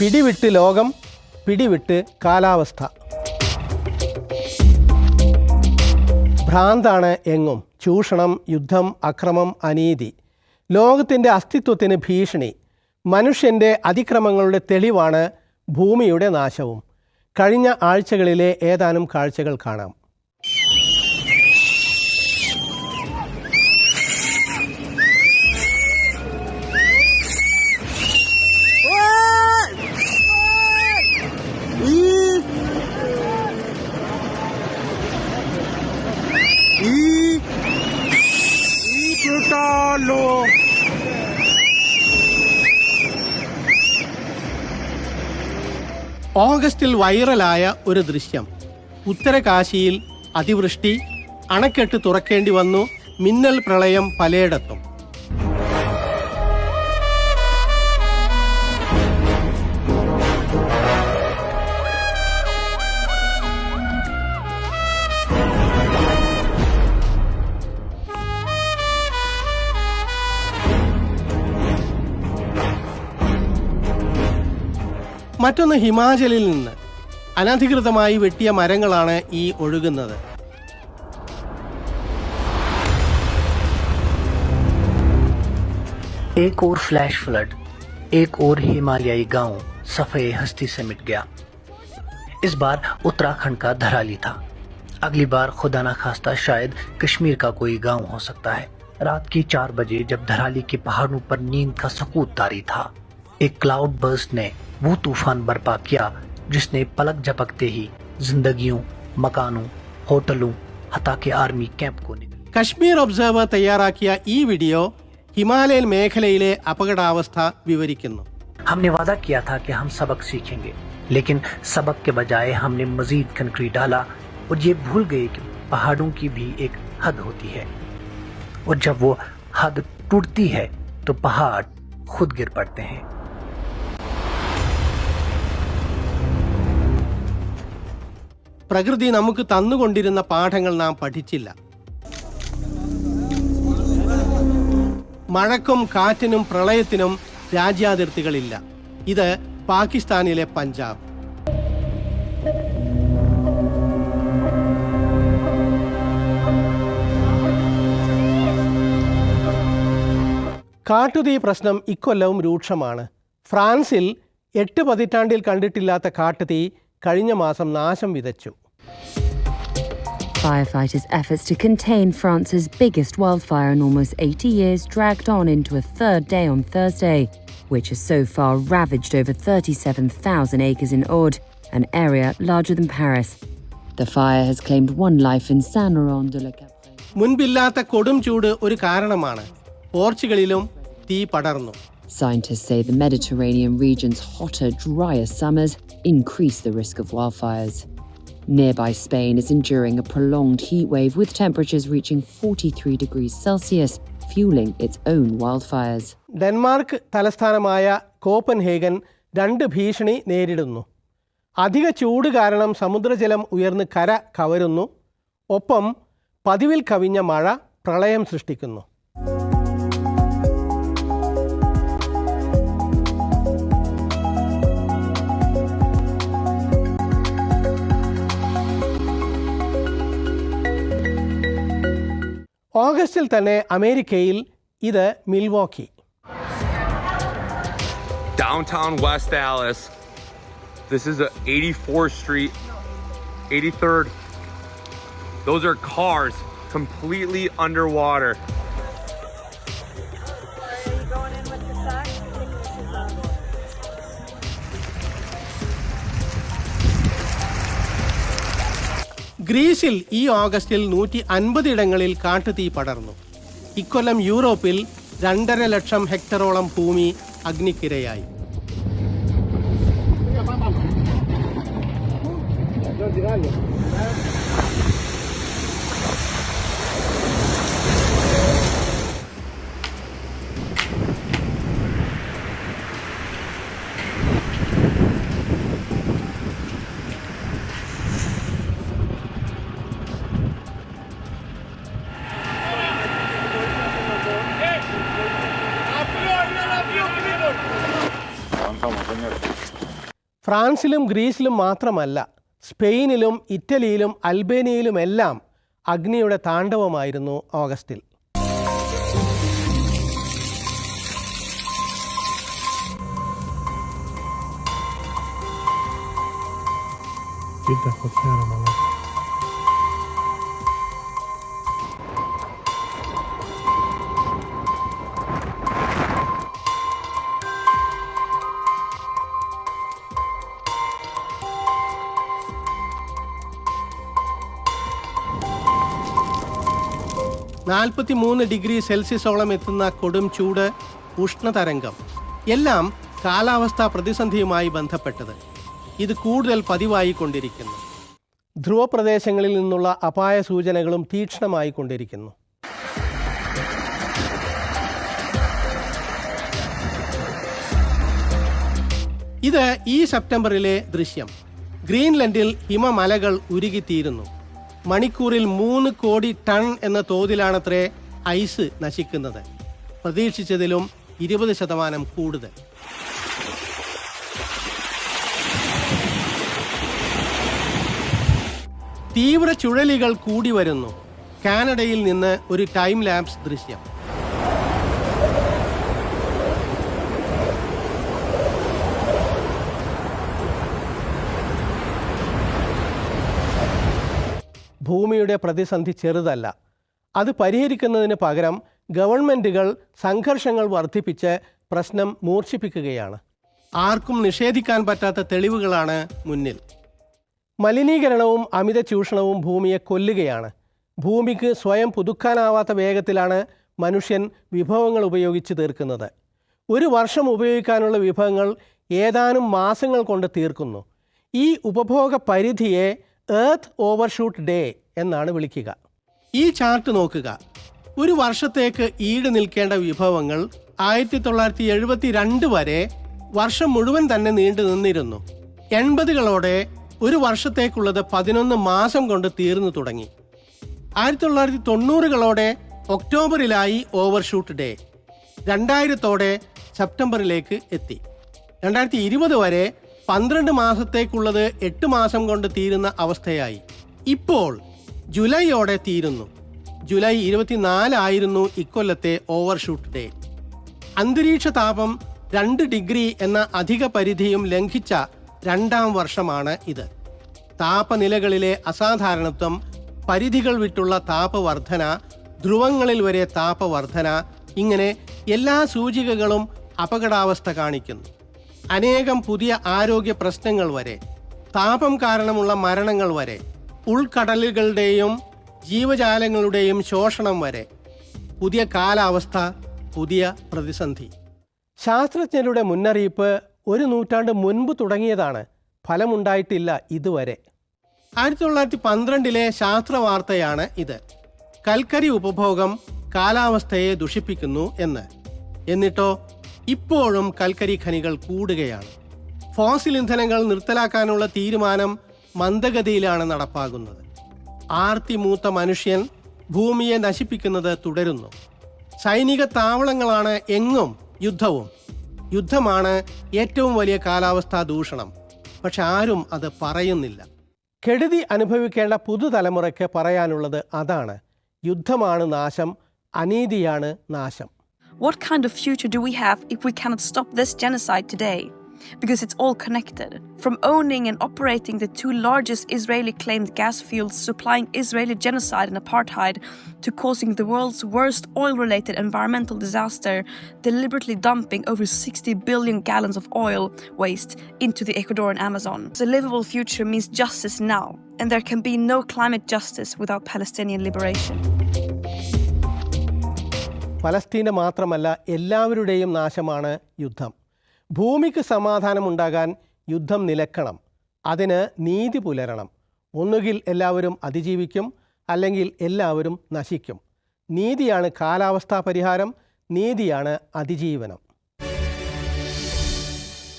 പിടിവിട്ട് ലോകം പിടിവിട്ട് കാലാവസ്ഥ. ഭ്രാന്താണ് എങ്ങും. ചൂഷണം യുദ്ധം അക്രമം അനീതി. ലോകത്തിന്റെ അസ്തിത്വത്തിന് ഭീഷണി. മനുഷ്യന്റെ അതിക്രമങ്ങളുടെ തെളിവാണ് ഭൂമിയുടെ നാശവും. കഴിഞ്ഞ ആഴ്ചകളിലെ ഏതാനും കാഴ്ചകൾ കാണാം. ഓഗസ്റ്റിൽ വൈറലായ ഒരു ദൃശ്യം. ഉത്തരകാശിയിൽ അതിവൃഷ്ടി അണക്കെട്ട് തുറക്കേണ്ടി വന്നു മിന്നൽ പ്രളയം പലയിടത്തും. മറ്റൊന്ന് ഹിമാചലിൽ നിന്ന് അനധികൃതമായി വെട്ടിയ മരങ്ങളാണ് ഈ ഒഴുകുന്നത് एक और फ्लैश फ्लड एक और हिमालयी गांव सफेद हस्ती से मिट गया इस बार उत्तराखंड का धराली था अगली बार खुदा ना खास्ता शायद कश्मीर का कोई गांव हो सकता है रात की चार बजे जब धराली के पहाड़ों पर नींद का सकूत तारी था एक क्लाउड बर्स्ट ने वो तूफान बर्पा किया जिसने पलक झपकते ही जिंदगियों मकानों होटलों हता के आर्मी कैंप को निकल കശ്മീർ ഒബ്സർവർ തയ്യാറാക്കിയ ഈ വീഡിയോ ഹിമാലയൻ മേഖലയിലെ അപകടാവസ്ഥ വിവരിക്കുന്നു हमने वादा किया था कि हम सबक सीखेंगे लेकिन सबक के बजाय हमने मजीद कंक्रीट डाला और ये भूल गए कि पहाड़ों की भी एक हद होती है और जब वो हद टूटती है तो पहाड़ खुद गिर पड़ते हैं പ്രകൃതി നമുക്ക് തന്നുകൊണ്ടിരുന്ന പാഠങ്ങൾ നാം പഠിച്ചില്ല. മഴക്കും കാറ്റിനും പ്രളയത്തിനും രാജ്യാതിർത്തികളില്ല. ഇത് പാകിസ്ഥാനിലെ പഞ്ചാബ്. കാട്ടുതീ പ്രശ്നം ഇക്കൊല്ലവും രൂക്ഷമാണ്. ഫ്രാൻസിൽ എട്ട് പതിറ്റാണ്ടിൽ കണ്ടിട്ടില്ലാത്ത കാട്ടുതീ കഴിഞ്ഞ മാസം നാശം വിതച്ചു. Firefighters' efforts to contain France's biggest wildfire in almost 80 years dragged on into a third day on Thursday, which has so far ravaged over 37,000 acres in Aude, an area larger than Paris. The fire has claimed one life in Saint Laurent de la Capre. മുൻപില്ലാത്ത കൊടും ചൂട് ഒരു കാരണമാണ് പോർച്ചുഗലിലും തീ പടർന്നു Scientists say the Mediterranean region's hotter, drier summers increase the risk of wildfires. Nearby Spain is enduring a prolonged heatwave with temperatures reaching 43 degrees Celsius, fueling its own wildfires. Denmark തലസ്ഥാനമായ Copenhagen രണ്ട് ഭീഷണി നേരിടുന്നു അധിക ചൂട് കാരണം സമുദ്രജലം ഉയർന്ന് കര കവരുന്നു ഒപ്പം പതിവിൽ കവിഞ്ഞ മഴ പ്രളയം സൃഷ്ടിക്കുന്നു ഓഗസ്റ്റിൽ തന്നെ അമേരിക്കയിൽ ഇത് Milwaukee downtown West Dallas. This is a 84th Street, 83rd. Those are cars completely underwater. ഗ്രീസിൽ ഈ ഓഗസ്റ്റിൽ നൂറ്റി അൻപത് ഇടങ്ങളിൽ കാട്ടുതീ പടർന്നു. ഇക്കൊല്ലം യൂറോപ്പിൽ രണ്ടര ലക്ഷം ഹെക്ടറോളം ഭൂമി അഗ്നിക്കിരയായി. ഫ്രാൻസിലും ഗ്രീസിലും മാത്രമല്ല സ്പെയിനിലും ഇറ്റലിയിലും അൽബേനിയയിലുമെല്ലാം അഗ്നിയുടെ താണ്ഡവമായിരുന്നു ഓഗസ്റ്റിൽ Kita kok. നാൽപ്പത്തി മൂന്ന് ഡിഗ്രി സെൽഷ്യസോളം എത്തുന്ന കൊടും ചൂട് ഉഷ്ണതരംഗം. എല്ലാം കാലാവസ്ഥാ പ്രതിസന്ധിയുമായി ബന്ധപ്പെട്ടത്. ഇത് കൂടുതൽ പതിവായി കൊണ്ടിരിക്കുന്നു. ധ്രുവപ്രദേശങ്ങളിൽ നിന്നുള്ള അപായ സൂചനകളും തീക്ഷ്ണമായി കൊണ്ടിരിക്കുന്നു. ഇത് ഈ സെപ്റ്റംബറിലെ ദൃശ്യം. ഗ്രീൻലൻഡിൽ ഹിമമലകൾ ഉരുകിത്തീരുന്നു. മണിക്കൂറിൽ മൂന്ന് കോടി ടൺ എന്ന തോതിലാണത്രേ ഐസ് നശിക്കുന്നത്. പ്രതീക്ഷിച്ചതിലും ഇരുപത് ശതമാനം കൂടുതൽ. തീവ്ര ചുഴലികൾ കൂടി വരുന്നു. കാനഡയിൽ നിന്ന് ഒരു ടൈം ലാപ്സ് ദൃശ്യം. ഭൂമിയുടെ പ്രതിസന്ധി ചെറുതല്ല. അത് പരിഹരിക്കുന്നതിന് പകരം ഗവൺമെന്റുകൾ സംഘർഷങ്ങൾ വർദ്ധിപ്പിച്ച് പ്രശ്നം മൂർച്ഛിപ്പിക്കുകയാണ്. ആർക്കും നിഷേധിക്കാൻ പറ്റാത്ത തെളിവുകളാണ് മുന്നിൽ. മലിനീകരണവും അമിത ചൂഷണവും ഭൂമിയെ കൊല്ലുകയാണ്. ഭൂമിക്ക് സ്വയം പുതുക്കാനാവാത്ത വേഗത്തിലാണ് മനുഷ്യൻ വിഭവങ്ങൾ ഉപയോഗിച്ച് തീർക്കുന്നത്. ഒരു വർഷം ഉപയോഗിക്കാനുള്ള വിഭവങ്ങൾ ഏതാനും മാസങ്ങൾ കൊണ്ട് തീർക്കുന്നു. ഈ ഉപഭോഗ പരിധിയെ എർത്ത് ഓവർഷൂട്ട് ഡേ എന്നാണ് വിളിക്കുക. ഈ ചാർട്ട് നോക്കുക. ഒരു വർഷത്തേക്ക് ഈട് നിൽക്കേണ്ട വിഭവങ്ങൾ ആയിരത്തി തൊള്ളായിരത്തി എഴുപത്തി രണ്ട് വരെ വർഷം മുഴുവൻ തന്നെ നീണ്ടു നിന്നിരുന്നു. എൺപതുകളോടെ ഒരു വർഷത്തേക്കുള്ളത് പതിനൊന്ന് മാസം കൊണ്ട് തീർന്നു തുടങ്ങി. ആയിരത്തി തൊള്ളായിരത്തി തൊണ്ണൂറുകളോടെ ഒക്ടോബറിലായി ഓവർഷൂട്ട് ഡേ രണ്ടായിരത്തോടെ സെപ്റ്റംബറിലേക്ക് എത്തി. രണ്ടായിരത്തി ഇരുപത് വരെ പന്ത്രണ്ട് മാസത്തേക്കുള്ളത് എട്ട് മാസം കൊണ്ട് തീരുന്ന അവസ്ഥയായി. ഇപ്പോൾ ജൂലൈയോടെ തീരുന്നു. ജൂലൈ ഇരുപത്തിനാലായിരുന്നു ഇക്കൊല്ലത്തെ ഓവർഷൂട്ട് ഡേ. അന്തരീക്ഷ താപം രണ്ട് ഡിഗ്രി എന്ന അധിക പരിധിയും ലംഘിച്ച രണ്ടാം വർഷമാണ് ഇത്. താപനിലകളിലെ അസാധാരണത്വം പരിധികൾ വിട്ടുള്ള താപവർധന ധ്രുവങ്ങളിൽ വരെ താപവർധന ഇങ്ങനെ എല്ലാ സൂചികകളും അപകടാവസ്ഥ കാണിക്കുന്നു. അനേകം പുതിയ ആരോഗ്യ പ്രശ്നങ്ങൾ വരെ താപം കാരണമുള്ള മരണങ്ങൾ വരെ ഉൾക്കടലുകളുടെയും ജീവജാലങ്ങളുടെയും ശോഷണം വരെ. പുതിയ കാലാവസ്ഥ പുതിയ പ്രതിസന്ധി. ശാസ്ത്രജ്ഞരുടെ മുന്നറിയിപ്പ് ഒരു നൂറ്റാണ്ട് മുൻപ് തുടങ്ങിയതാണ്. ഫലമുണ്ടായിട്ടില്ല ഇതുവരെ. ആയിരത്തി തൊള്ളായിരത്തി പന്ത്രണ്ടിലെ ശാസ്ത്ര വാർത്തയാണ് ഇത്. കൽക്കരി ഉപഭോഗം കാലാവസ്ഥയെ ദുഷിപ്പിക്കുന്നു എന്ന്. എന്നിട്ടോ ഇപ്പോഴും കൽക്കരി ഖനികൾ കൂടുകയാണ്. ഫോസിൽ ഇന്ധനങ്ങൾ നിർത്തലാക്കാനുള്ള തീരുമാനം മന്ദഗതിയിലാണ് നടപ്പാകുന്നത്. ആർത്തി മൂത്ത മനുഷ്യൻ ഭൂമിയെ നശിപ്പിക്കുന്നത് തുടരുന്നു. സൈനിക താവളങ്ങളാണ് എങ്ങും യുദ്ധവും. യുദ്ധമാണ് ഏറ്റവും വലിയ കാലാവസ്ഥാ ദൂഷണം. പക്ഷെ ആരും അത് പറയുന്നില്ല. കെടുതി അനുഭവിക്കേണ്ട പുതുതലമുറയ്ക്ക് പറയാനുള്ളത് അതാണ്. യുദ്ധമാണ് നാശം അനീതിയാണ് നാശം. What kind of future do we have if we cannot stop this genocide today? Because it's all connected. From owning and operating the two largest Israeli claimed gas fields supplying Israeli genocide and apartheid, to causing the world's worst oil related environmental disaster, deliberately dumping over 60 billion gallons of oil waste into the Ecuadorian Amazon. A livable future means justice now, and there can be no climate justice without Palestinian liberation. ഫലസ്തീന് മാത്രമല്ല എല്ലാവരുടെയും നാശമാണ് യുദ്ധം. ഭൂമിക്ക് സമാധാനമുണ്ടാകാൻ യുദ്ധം നിലക്കണം. അതിന് നീതി പുലരണം. ഒന്നുകിൽ എല്ലാവരും അതിജീവിക്കും അല്ലെങ്കിൽ എല്ലാവരും നശിക്കും. നീതിയാണ് കാലാവസ്ഥാ പരിഹാരം നീതിയാണ് അതിജീവനം.